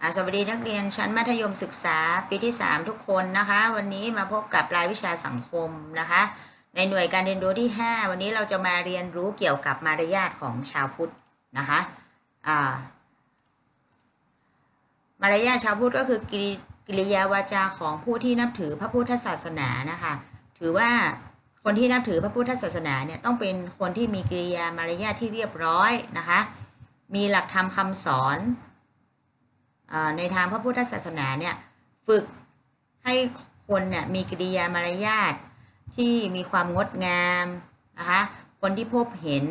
สวัสดีนักเรียนชั้นมัธยมศึกษาปีที่ 3 ทุกคนนะคะ วันนี้มาพบกับรายวิชาสังคมนะคะ ในหน่วยการเรียนรู้ที่ 5 วันนี้เราจะมาเรียนรู้เกี่ยวกับมารยาทของชาวพุทธนะคะมารยาทชาวพุทธก็คือกิริยาวาจาของผู้ที่นับถือพระพุทธศาสนานะคะ ถือว่าคนที่นับถือพระพุทธศาสนาเนี่ยต้องเป็นคนที่มีกิริยามารยาทที่เรียบร้อยนะคะ มีหลักธรรมคำสอน ในทางพระพุทธศาสนาเนี่ยฝึกให้คนเนี่ยมีกิริยามารยาทที่มีความงดงามนะคะคนที่พบเห็น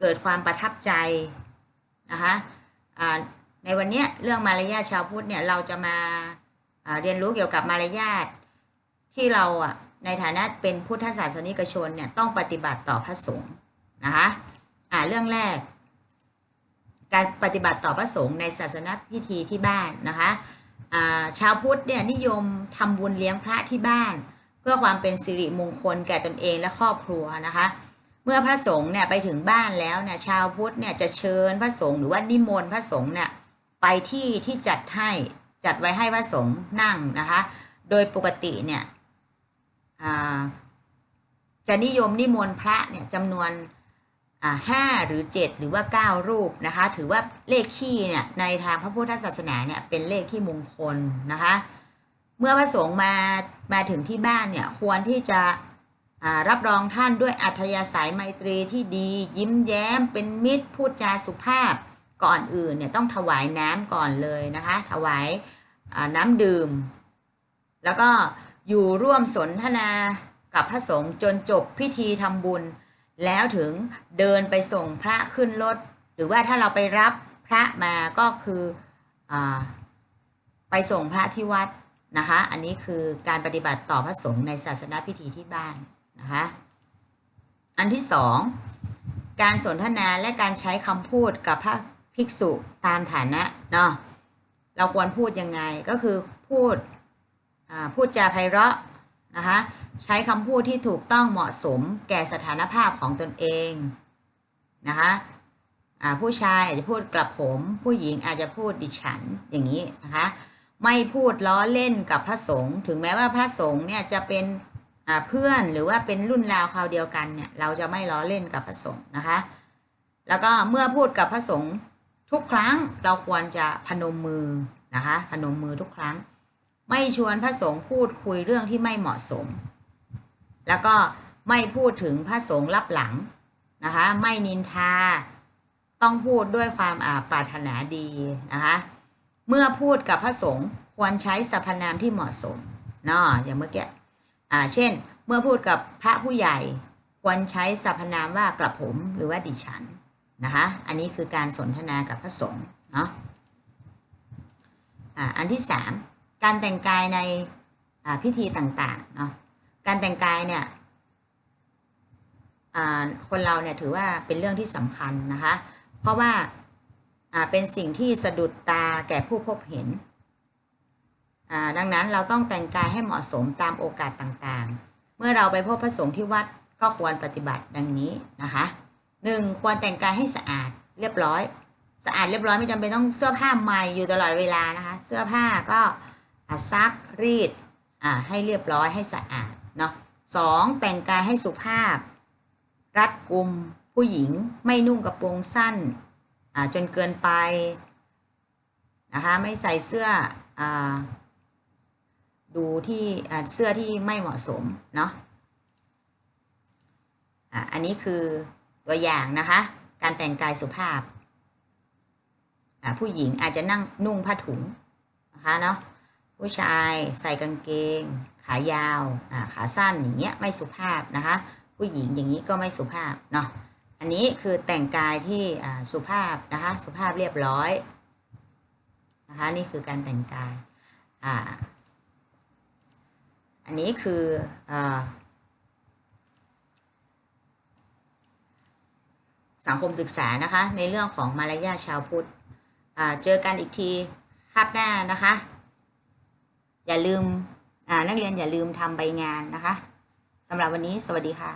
เกิดความประทับใจนะคะในวันนี้เรื่องมารยาทชาวพุทธเนี่ยเราจะมาอ่าเรียนรู้เกี่ยวกับมารยาทที่เราอะในฐานะเป็นพุทธศาสนิกชนเนี่ยต้องปฏิบัติต่อพระสงฆ์นะคะอ่าเรื่องแรก การปฏิบัติต่อพระสงฆ์ในศาสนพิธีที่บ้านนะคะชาวพุทธเนี่ยนิยมทำบุญเลี้ยงพระที่บ้าน เพื่อความเป็นสิริมงคลแก่ตนเองและครอบครัวนะคะ เมื่อพระสงฆ์เนี่ยไปถึงบ้านแล้วเนี่ยชาวพุทธเนี่ยจะเชิญพระสงฆ์หรือว่านิมนต์พระสงฆ์เนี่ยไปที่ที่จัดให้จัดไว้ให้พระสงฆ์นั่งนะคะ โดยปกติเนี่ยจะนิยมนิมนต์พระเนี่ยจำนวน ห้าหรือเจ็ดหรือว่าเก้ารูปนะคะ ถือว่าเลขขี้เนี่ยในทางพระพุทธศาสนาเนี่ยเป็นเลขที่มงคลนะคะ เมื่อพระสงฆ์มามาถึงที่บ้านเนี่ยควรที่จะอ่ารับรองท่านด้วยอัธยาศัยไมตรีที่ดี ยิ้มแย้มเป็นมิตรพูดจาสุภาพก่อนอื่นเนี่ยต้องถวายน้ำก่อนเลยนะคะ ถวายน้ำดื่ม แล้วก็อยู่ร่วมสนทนากับพระสงฆ์จนจบพิธีทำบุญ แล้วถึงเดินไปส่งพระขึ้นรถ หรือว่าถ้าเราไปรับพระมาก็คืออไปส่งพระที่วัดนะคะ อันนี้คือการปฏิบัติต่อพระสงฆ์ในศาสนาพิธีที่บ้านนะคะ อันที่สองการสนทนาและการใช้คำพูดกับพระภิกษุตามฐานะเนาะเราควรพูดยังไงก็คือพูดพูดจาไพเราะนะคะ ใช้คำพูดที่ถูกต้องเหมาะสมแก่สถานภาพของตนเองนะคะผู้ชายอาจจะพูดกลับผม ผู้หญิงอาจจะพูดดิฉันอย่างนี้นะคะไม่พูดล้อเล่นกับพระสงฆ์ถึงแม้ว่าพระสงฆ์เนี่ยจะเป็นเพื่อนหรือว่าเป็นรุ่นราวคราวเดียวกันเนี่ยเราจะไม่ล้อเล่นกับพระสงฆ์นะคะ แล้วก็เมื่อพูดกับพระสงฆ์ทุกครั้งเราควรจะพนมมือนะคะพนมมือทุกครั้ง ไม่ชวนพระสงฆ์พูดคุยเรื่องที่ไม่เหมาะสม แล้วก็ไม่พูดถึงพระสงฆ์รับหลังนะคะไม่นินทา ต้องพูดด้วยความอาปรารถนาดีนะคะเมื่อพูดกับพระสงฆ์ควรใช้สรรพนามที่เหมาะสมเนาะอย่างเมื่อกี้อ่าเช่น เมื่อพูดกับพระผู้ใหญ่ควรใช้สรรพนามว่ากระผมหรือว่าดิฉันนะคะอันนี้คือการสนทนากับพระสงฆ์เนาะอ่าอันที่สามการแต่งกายในพิธีต่างๆเนาะ การแต่งกายเนี่ยคนเราเนี่ยถือว่าเป็นเรื่องที่สำคัญนะคะ เพราะว่าเป็นสิ่งที่สะดุดตาแก่ผู้พบเห็น ดังนั้นเราต้องแต่งกายให้เหมาะสมตามโอกาสต่างๆ เมื่อเราไปพบพระสงฆ์ที่วัดก็ควรปฏิบัติดังนี้นะคะหนึ่งควรแต่งกายให้สะอาดเรียบร้อย สะอาดเรียบร้อยไม่จำเป็นต้องเสื้อผ้าใหม่อยู่ตลอดเวลานะคะ เสื้อผ้าก็ซักรีดให้เรียบร้อยให้สะอาด เนาะสองแต่งกายให้สุภาพ รัดกุมผู้หญิงไม่นุ่งกระโปรงสั้นจนเกินไปนะคะไม่ใส่เสื้ออดูที่เสื้อที่ไม่เหมาะสมเนาะอันนี้คือตัวอย่างนะคะ การแต่งกายสุภาพ ผู้หญิงอาจจะนั่งนุ่งผ้าถุงนะคะเนาะผู้ชายใส่กางเกง ขายาวขาสั้นอย่างเงี้ยไม่สุภาพนะคะ ผู้หญิงอย่างนี้ก็ไม่สุภาพเนาะอันนี้คือแต่งกายที่สุภาพนะคะสุภาพเรียบร้อยนะคะนี่คือการแต่งกายอ่าอันนี้คืออสังคมศึกษานะคะในเรื่องของมารยาชาวพุทธเจอกันอีกทีคาบหน้านะคะ อย่าลืม นักเรียนอย่าลืมทำใบงานนะคะสำหรับวันนี้สวัสดีค่ะ